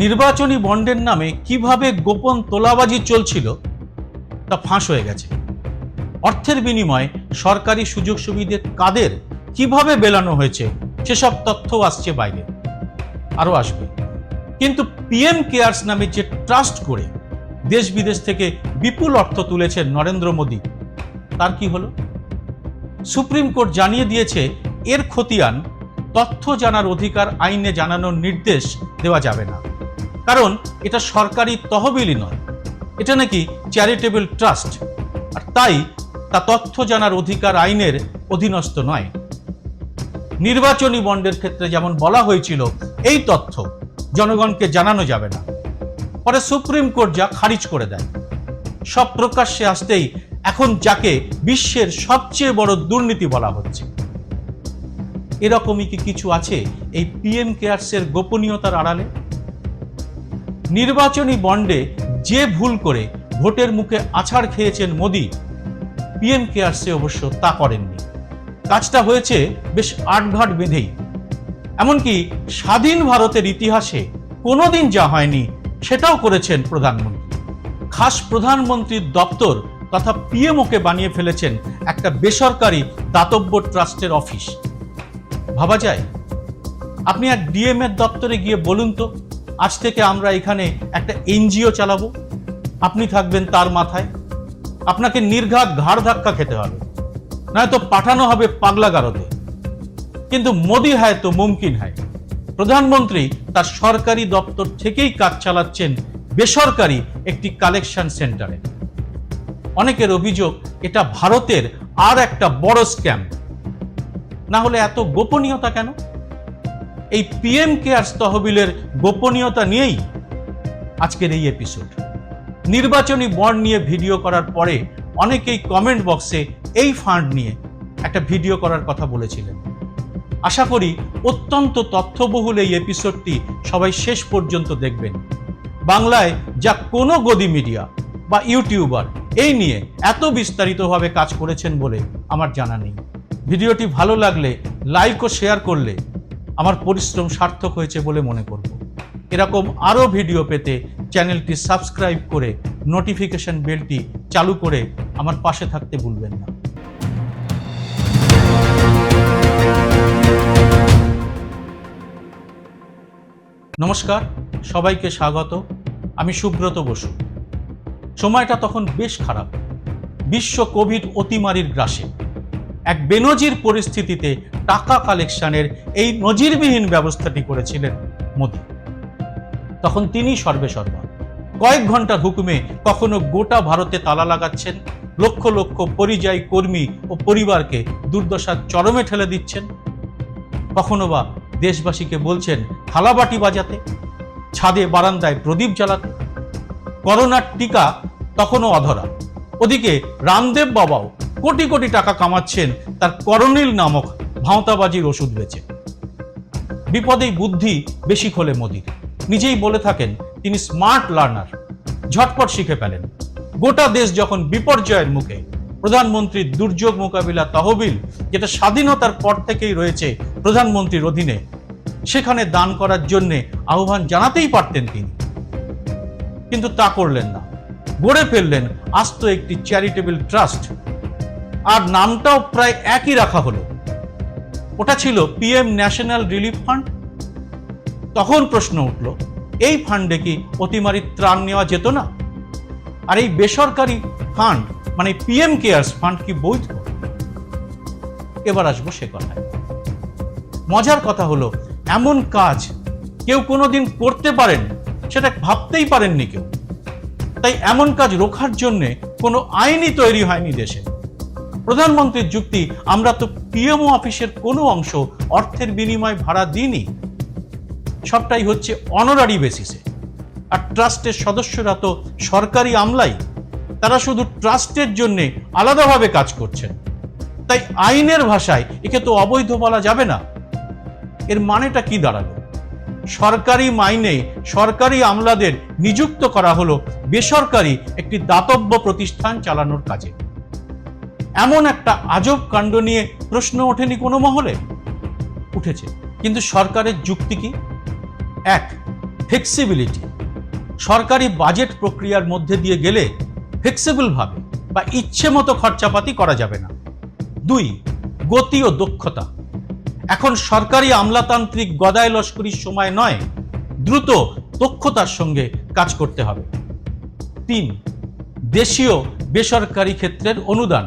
নির্বাচনী বন্ডের নামে কীভাবে গোপন তোলাবাজি চলছিল, তা ফাঁস হয়ে গেছে। অর্থের বিনিময়ে সরকারি সুযোগ সুবিধে কাদের কীভাবে বেলানো হয়েছে, সেসব তথ্য আসছে বাইরে। আরও আসবে। কিন্তু পিএম কেয়ার্স নামে যে ট্রাস্ট করে দেশ বিদেশ থেকে বিপুল অর্থ তুলেছেন নরেন্দ্র মোদী, তার কি হলো? সুপ্রিম কোর্ট জানিয়ে দিয়েছে, এর খতিয়ান তথ্য জানার অধিকার আইনে জানানোর নির্দেশ দেওয়া যাবে না। কারণ এটা সরকারি তহবিলই নয়। এটা নাকি চ্যারিটেবল ট্রাস্ট আর তাই তা তথ্য জানার অধিকার আইনের অধীনস্থ নয়। নির্বাচনী বন্ডের ক্ষেত্রে যেমন বলা হয়েছিল, এই তথ্য জনগণকে জানানো যাবে না। পরে সুপ্রিম কোর্ট যা খারিজ করে দেয়। সব প্রকাশ্যে আসতেই এখন যাকে বিশ্বের সবচেয়ে বড় দুর্নীতি বলা হচ্ছে। এরকমই কি কিছু আছে এই পিএম কেয়ার্সের গোপনীয়তার আড়ালে? নির্বাচনী বন্ডে যে ভুল করে ভোটের মুখে আছাড় খেয়েছেন মোদি পিএম কেয়ার্সে অবশ্য তা করেননি। কাজটা হয়েছে বেশ আটঘাট বেঁধেই। এমনকি স্বাধীন ভারতের ইতিহাসে কোনোদিন যা হয়নি সেটাও করেছেন প্রধানমন্ত্রী। খাস প্রধানমন্ত্রীর দপ্তর তথা পিএমওকে বানিয়ে ফেলেছেন একটা বেসরকারি দাতব্য ট্রাস্টের অফিস। ভাবা যায়, আপনি এক ডিএম এর দপ্তরে গিয়ে বলুন তো আজ থেকে আমরা এখানে একটা এনজিও চালাবো। আপনি থাকবেন তার মাথায়। আপনাকে নির্ঘাত ঘাড় ধাক্কা খেতে হবে। নয়তো পাঠানো হবে পাগলাগারদে। কিন্তু মোদি হয় তো মুমকিন হয়। প্রধানমন্ত্রী তার সরকারি দপ্তর থেকেই কাজ চালাচ্ছেন বেসরকারি একটি কালেকশন সেন্টারে। অনেকের অভিযোগ, এটা ভারতের আর একটা বড় স্ক্যাম। না হলে এত গোপনীয়তা কেন? এই পিএম কেয়ার্স তহবিলের গোপনীয়তা নিয়েই আজকের এই এপিসোড নির্বাচনী বন্ড নিয়ে ভিডিও করার পরে অনেকেই কমেন্ট বক্সে এই ফান্ড নিয়ে একটা ভিডিও করার কথা বলেছিলেন। আশা করি অত্যন্ত তথ্যবহুল এই এপিসোডটি সবাই শেষ পর্যন্ত দেখবেন। বাংলায় যা কোনো গদি মিডিয়া বা ইউটিউবার এই নিয়ে এত বিস্তারিতভাবে কাজ করেছেন বলে আমার জানা নেই। ভিডিওটি ভালো লাগলে লাইক ও শেয়ার করলে আমার পরিশ্রম সার্থক হয়েছে বলে মনে করব। এরকম আরও ভিডিও পেতে চ্যানেলটি সাবস্ক্রাইব করে নোটিফিকেশন বেলটি চালু করে আমার পাশে থাকতে ভুলবেন না। নমস্কার, সবাইকে স্বাগত। আমি সুব্রত বসু। সময়টা তখন বেশ খারাপ। বিশ্ব কোভিড অতিমারির গ্রাসে। এক বেনজির পরিস্থিতিতে টাকা কালেকশনের এই নজিরবিহীন ব্যবস্থাটি করেছিলেন মোদী। তখন তিনি সর্বে সর্বা কয়েক ঘণ্টার হুকুমে কখনো গোটা ভারতে তালা লাগাচ্ছেন, লক্ষ লক্ষ পরিযায়ী কর্মী ও পরিবারকে দুর্দশার চরমে ঠেলে দিচ্ছেন। কখনো বা দেশবাসীকে বলছেন, থালাবাটি বাজাতে, ছাদে বারান্দায় প্রদীপ জ্বালাতে। করোনার টিকা তখনও অধরা। ওদিকে রামদেব বাবাও কোটি কোটি টাকা কামাচ্ছেন তার করণিল নামক ভাঁওতাবাজির ওষুধ বেচে। বিপদেই বুদ্ধি বেশি খোলে মোদির। নিজেই বলে থাকেন, তিনি স্মার্ট লার্নার। ঝটপট শিখে ফেলেন। গোটা দেশ যখন বিপর্যয়ের মুখে প্রধানমন্ত্রীর দুর্যোগ মোকাবিলা তহবিল, যেটা স্বাধীনতার পর থেকেই রয়েছে প্রধানমন্ত্রীর অধীনে, সেখানে দান করার জন্য আহ্বান জানাতেই পারতেন তিনি। কিন্তু তা করলেন না। গড়ে ফেললেন আস্ত একটি চ্যারিটেবল ট্রাস্ট। আর নামটাও প্রায় একই রাখা হলো। ওটা ছিল পিএম ন্যাশনাল রিলিফ ফান্ড তখন প্রশ্ন উঠল, এই ফান্ডে কি অতিমারির ত্রাণ নেওয়া যেত না? আর এই বেসরকারি ফান্ড মানে পিএম কেয়ার্স ফান্ড কি বৈধ? এবার আসব সে কথায়। মজার কথা হলো, এমন কাজ কেউ কোনোদিন করতে পারেন, সেটা ভাবতেই পারেননি কেউ। তাই এমন কাজ রোখার জন্যে কোনো আইনই তৈরি হয়নি দেশে। প্রধানমন্ত্রীর যুক্তি, আমরা তো পিএমও অফিসের কোনো অংশ অর্থের বিনিময়ে ভাড়া দিইনি। সবটাই হচ্ছে অনারারি বেসিসে আর ট্রাস্টের সদস্যরা তো সরকারি আমলাই। তারা শুধু ট্রাস্টের জন্য আলাদাভাবে কাজ করছেন। তাই আইনের ভাষায় একে তো অবৈধ বলা যাবে না। এর মানেটা কি দাঁড়াল? সরকারি মাইনে, সরকারি আমলাদের নিযুক্ত করা হলো বেসরকারি একটি দাতব্য প্রতিষ্ঠান চালানোর কাজে। এমন একটা আজব কাণ্ড নিয়ে প্রশ্ন ওঠেনি কোনো মহলে? উঠেছে। কিন্তু সরকারের যুক্তি কি? এক ফ্লেক্সিবিলিটি সরকারি বাজেট প্রক্রিয়ার মধ্যে দিয়ে গেলে ফ্লেক্সিবলভাবে বা ইচ্ছে মতো খরচাপাতি করা যাবে না। দুই, গতি ও দক্ষতা। এখন সরকারি আমলাতান্ত্রিক গদায় লস্করির সময় নয়, দ্রুত দক্ষতার সঙ্গে কাজ করতে হবে। তিন, দেশীয় বেসরকারি ক্ষেত্রের অনুদান।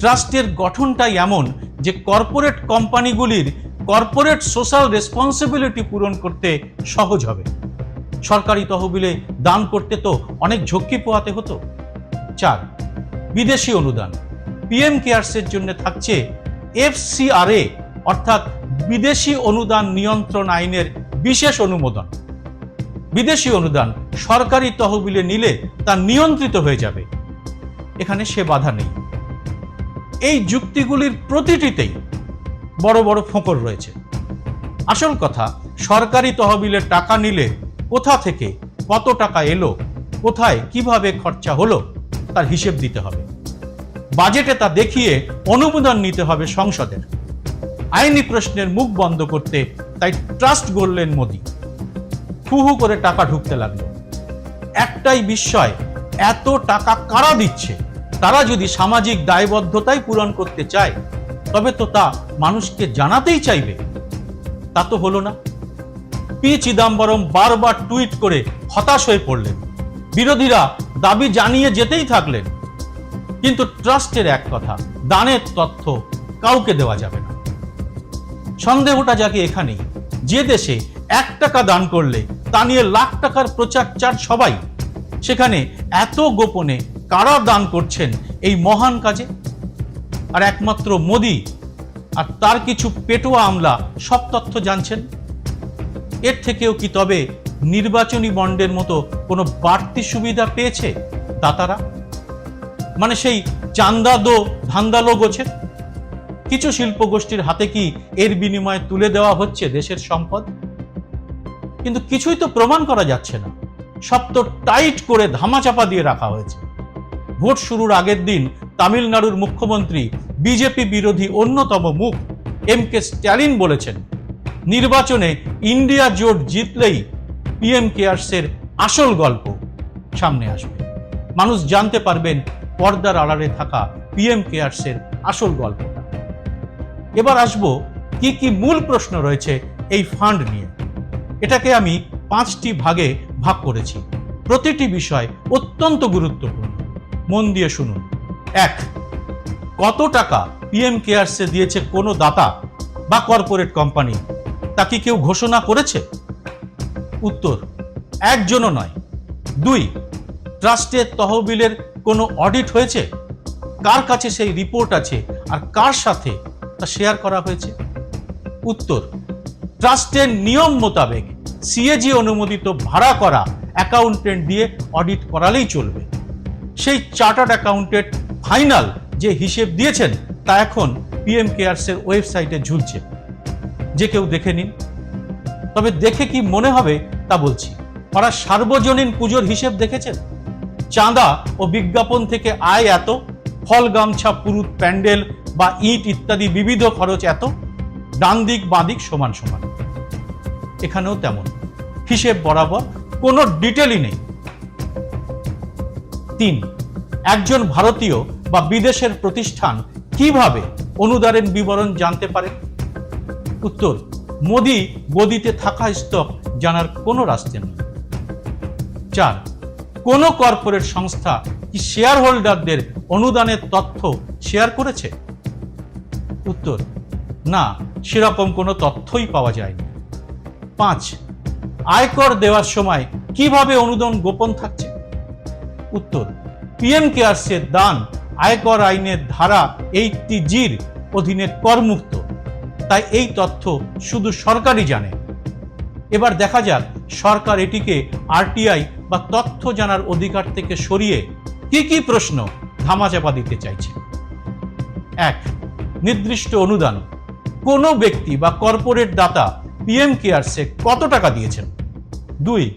ট্রাস্টের গঠনটাই এমন যে কর্পোরেট কোম্পানিগুলির কর্পোরেট সোশ্যাল রেসপন্সিবিলিটি পূরণ করতে সহজ হবে। সরকারি তহবিলে দান করতে তো অনেক ঝক্কি পোয়াতে হতো। চার, বিদেশি অনুদান। পিএম কেয়ার্সের জন্য থাকছে এফসিআরএ, অর্থাৎ বিদেশি অনুদান নিয়ন্ত্রণ আইনের বিশেষ অনুমোদন। বিদেশি অনুদান সরকারি তহবিলে নিলে তা নিয়ন্ত্রিত হয়ে যাবে। এখানে সে বাধা নেই। এই যুক্তিগুলির প্রতিটিতেই বড় বড় ফোঁকর রয়েছে। আসল কথা, সরকারি তহবিলের টাকা নিলে কোথা থেকে কত টাকা এলো, কোথায় কীভাবে খরচা হলো, তার হিসেব দিতে হবে। বাজেটে তা দেখিয়ে অনুমোদন নিতে হবে সংসদের। আইনি প্রশ্নের মুখ বন্ধ করতে তাই ট্রাস্ট গড়লেন মোদী। হু হু করে টাকা ঢুকতে লাগল। একটাই বিস্ময়, এত টাকা কারা দিচ্ছে? তারা যদি সামাজিক দায়বদ্ধতাই পূরণ করতে চায়, তবে তো তা মানুষকে জানাতেই চাইবে। তা তো হলো না। পি চিদাম্বরম বারবার টুইট করে হতাশ হয়ে পড়লেন। বিরোধীরা দাবি জানিয়ে যেতেই থাকলেন। কিন্তু ট্রাস্টের এক কথা, দানের তথ্য কাউকে দেওয়া যাবে না। সন্দেহটা যাকে এখানেই, যে দেশে এক টাকা দান করলে তা নিয়ে লাখ টাকার প্রচার চার সবাই, সেখানে এত গোপনে কারা দান করছেন এই মহান কাজে? আর একমাত্র মোদি আর তার কিছু পেটোয়া আমলা সব তথ্য জানছেন? এর থেকেও কি তবে নির্বাচনী বন্ডের মতো কোনো বাড়তি সুবিধা পেয়েছে দাতারা? মানে সেই চান্দা দো ধান্দালো গোছের? কিছু শিল্প গোষ্ঠীর হাতে কি এর বিনিময়ে তুলে দেওয়া হচ্ছে দেশের সম্পদ? কিন্তু কিছুই তো প্রমাণ করা যাচ্ছে না। সব তো টাইট করে ধামাচাপা দিয়ে রাখা হয়েছে। ভোট শুরুর আগের দিন তামিলনাড়ুর মুখ্যমন্ত্রী, বিজেপি বিরোধী অন্যতম মুখ এম কে স্ট্যালিন বলেছেন। নির্বাচনে ইন্ডিয়া জোট জিতলেই পিএম কেয়ার্সের আসল গল্প সামনে আসবে। মানুষ জানতে পারবেন পর্দার আড়ালে থাকা পিএম কেয়ার্সের আসল গল্পটা এবার আসব কি কি মূল প্রশ্ন রয়েছে এই ফান্ড নিয়ে। এটাকে আমি পাঁচটি ভাগে ভাগ করেছি। প্রতিটি বিষয় অত্যন্ত গুরুত্বপূর্ণ। মন দিয়ে শুনুন। এক, কত টাকা পিএম কেয়ার্সে দিয়েছে কোনো দাতা বা কর্পোরেট কোম্পানি তা কি কেউ ঘোষণা করেছে? উত্তর, একজনও নয়। দুই ট্রাস্টের তহবিলের কোনো অডিট হয়েছে? কার কাছে সেই রিপোর্ট আছে আর কার সাথে তা শেয়ার করা হয়েছে? উত্তর ট্রাস্টের নিয়ম মোতাবেক সিএজি অনুমোদিত ভাড়া করা অ্যাকাউন্টেন্ট দিয়ে অডিট করালেই চলবে। সেই চার্টার্ড অ্যাকাউন্টেন্ট ফাইনাল যে হিসেব দিয়েছেন, তা এখন পিএম কেয়ার্সের ওয়েবসাইটে ঝুলছে। যে কেউ দেখে নিন। তবে দেখে কি মনে হবে, তা বলছি। ওরা সার্বজনীন পুজোর হিসেব দেখেছেন? চাঁদা ও বিজ্ঞাপন থেকে আয় এত? ফল, গামছা, পুরুত, প্যান্ডেল বা ইট ইত্যাদি বিবিধ খরচ এত? ডান দিক, বাঁ দিক সমান সমান। এখানেও তেমন। হিসেব বরাবর কোনো ডিটেলই নেই। তিন, একজন ভারতীয় বা বিদেশের প্রতিষ্ঠান কীভাবে অনুদানের বিবরণ জানতে পারে? উত্তর, মোদি গদিতে থাকা স্টক জানার কোনো রাস্তা নেই। চার, কোন কর্পোরেট সংস্থা কি শেয়ার হোল্ডারদের অনুদানের তথ্য শেয়ার করেছে? উত্তর, না, সেরকম কোনো তথ্যই পাওয়া যায়নি। পাঁচ, আয়কর দেওয়ার সময় কীভাবে অনুদান গোপন থাকছে? উত্তর। পিএম কেয়ার্সের দান, আয়কর আইনের ধারা এইটটি জির অধীনে করমুক্ত। তাই এই তথ্য শুধু সরকারই জানে। এবার দেখা যাক সরকার এটিকে আরটিআই বা তথ্য জানার অধিকার থেকে সরিয়ে কি কি প্রশ্ন ধামাচাপা দিতে চাইছে। এক, নির্দিষ্ট অনুদান। কোনো ব্যক্তি বা কর্পোরেট দাতা পিএম কেয়ারসে কত টাকা দিয়েছেন? দুই,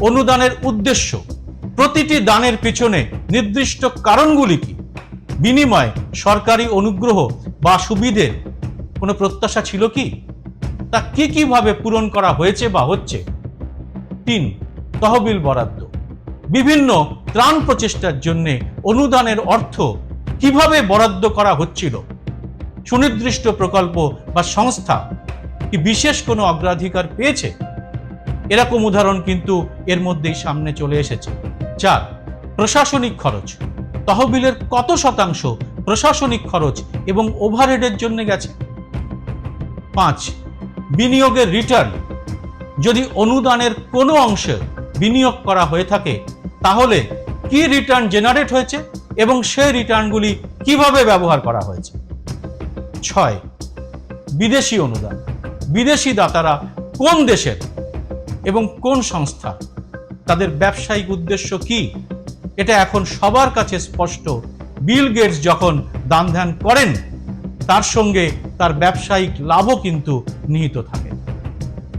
অনুদানের উদ্দেশ্য। প্রতিটি দানের পিছনে নির্দিষ্ট কারণগুলি কি? বিনিময় সরকারি অনুগ্রহ বা সুবিধের কোনো প্রত্যাশা ছিল কি? তা কি কীভাবে পূরণ করা হয়েছে বা হচ্ছে? তিন, তহবিল বরাদ্দ। বিভিন্ন ত্রাণ প্রচেষ্টার জন্য অনুদানের অর্থ কীভাবে বরাদ্দ করা হচ্ছিল? সুনির্দিষ্ট প্রকল্প বা সংস্থা কি বিশেষ কোনো অগ্রাধিকার পেয়েছে? এরকম উদাহরণ কিন্তু এর মধ্যেই সামনে চলে এসেছে। চার, প্রশাসনিক খরচ। তহবিলের কত শতাংশ প্রশাসনিক খরচ এবং ওভারহেডের জন্য গেছে? পাঁচ, বিনিয়োগের রিটার্ন যদি অনুদানের কোনো অংশে বিনিয়োগ করা হয়ে থাকে, তাহলে কি রিটার্ন জেনারেট হয়েছে এবং সেই রিটার্নগুলি কীভাবে ব্যবহার করা হয়েছে? ছয়, বিদেশি অনুদান। বিদেশি দাতারা কোন দেশের এবং কোন সংস্থা তাদের ব্যবসায়িক উদ্দেশ্য কি? এটা এখন সবার কাছে স্পষ্ট। বিল গেটস যখন দান ধ্যান করেন, তার সঙ্গে তার ব্যবসায়িক লাভও কিন্তু নিহিত থাকে।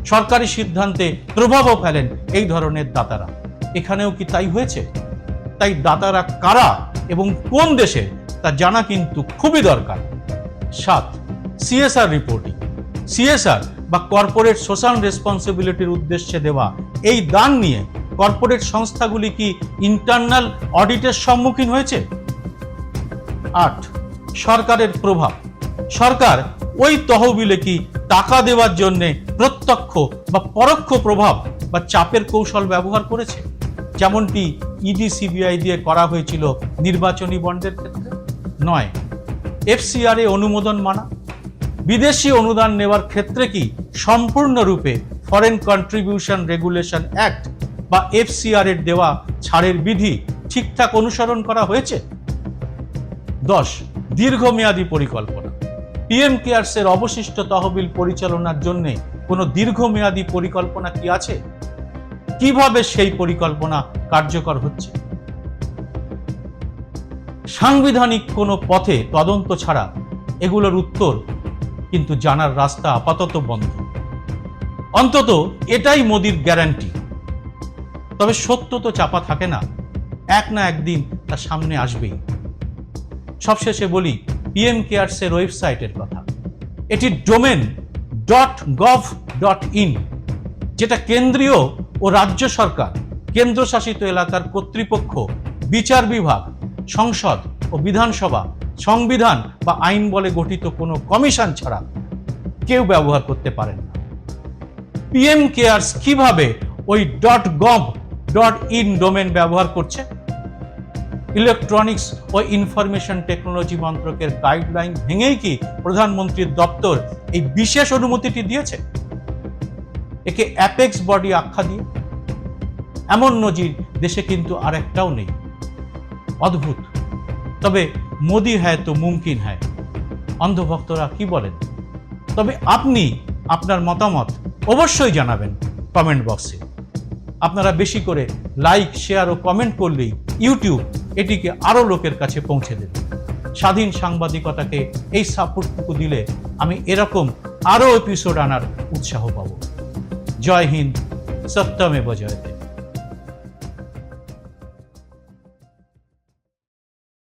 সরকারি সিদ্ধান্তে প্রভাবও ফেলেন এই ধরনের দাতারা। এখানেও কি তাই হয়েছে? তাই দাতারা কারা এবং কোন দেশে, তা জানা কিন্তু খুবই দরকার। সাত, সিএসআর রিপোর্টিং। সিএসআর বা কর্পোরেট সোশ্যাল রেসপন্সিবিলিটির উদ্দেশ্যে দেওয়া এই দান নিয়ে কর্পোরেট সংস্থাগুলি কি ইন্টারনাল অডিটের সম্মুখীন হয়েছে? আট, সরকারের প্রভাব। সরকার ওই তহবিলে কি টাকা দেওয়ার জন্য প্রত্যক্ষ বা পরোক্ষ প্রভাব বা চাপের কৌশল ব্যবহার করেছে? যেমনটি ইডি সিবিআই দিয়ে করা হয়েছিল নির্বাচনী বন্ডের ক্ষেত্রে। নয় এফসিআর অনুমোদন মানা। বিদেশি অনুদান নেওয়ার ক্ষেত্রে কি সম্পূর্ণরূপে ফরেন কন্ট্রিবিউশন রেগুলেশন অ্যাক্ট বা এফসিআর এর দেওয়া ছাড়ের বিধি ঠিকঠাক অনুসরণ করা হয়েছে? দশ, দীর্ঘমেয়াদী পরিকল্পনা। পিএম কেয়ারসের অবশিষ্ট তহবিল পরিচালনার জন্য কোনো দীর্ঘমেয়াদী পরিকল্পনা কি আছে? কীভাবে সেই পরিকল্পনা কার্যকর হচ্ছে? সাংবিধানিক কোনো পথে তদন্ত ছাড়া এগুলোর উত্তর কিন্তু জানার রাস্তা আপাতত বন্ধ। অন্তত এটাই মোদির গ্যারান্টি। তবে সত্য তো চাপা থাকে না। এক না একদিন তার সামনে আসবেই। সবশেষে বলি পিএম কেয়ারসের ওয়েবসাইটের কথা। এটি domain. Dot gov dot in যেটা কেন্দ্রীয় ও রাজ্য সরকার, কেন্দ্রশাসিত এলাকার কর্তৃপক্ষ, বিচার বিভাগ, সংসদ ও বিধানসভা, সংবিধান বা আইন বলে গঠিত কোনো কমিশন ছাড়া কেউ ব্যবহার করতে পারেন না। পিএম কেয়ার্স কীভাবে ওই. Dot gov dot in domain ব্যবহার করছে। ইলেকট্রনিক্স ও ইনফরমেশন টেকনোলজি মন্ত্রকের গাইডলাইন ভেঙেই কি প্রধানমন্ত্রীর দপ্তর এই বিশেষ অনুমতিটি দিয়েছে? একে অ্যাপেক্স বডি আখ্যা দিয়ে। এমন নজির দেশে কিন্তু আর একটাও নেই। অদ্ভুত। তবে মোদি হ্যায় তো মুমকিন হ্যায়। অন্ধভক্তরা কি বলেন? তবে আপনি আপনার মতামত অবশ্যই জানাবেন কমেন্ট বক্সে। আপনারা বেশি করে লাইক শেয়ার ও কমেন্ট করলেই ইউটিউব এটিকে আরও লোকের কাছে পৌঁছে দেবে। স্বাধীন সাংবাদিকতাকে এই সাপোর্টটুকু দিলে আমি এরকম আরও এপিসোড আনার উৎসাহ পাব। জয় হিন্দ, সত্যমে বজয়তে।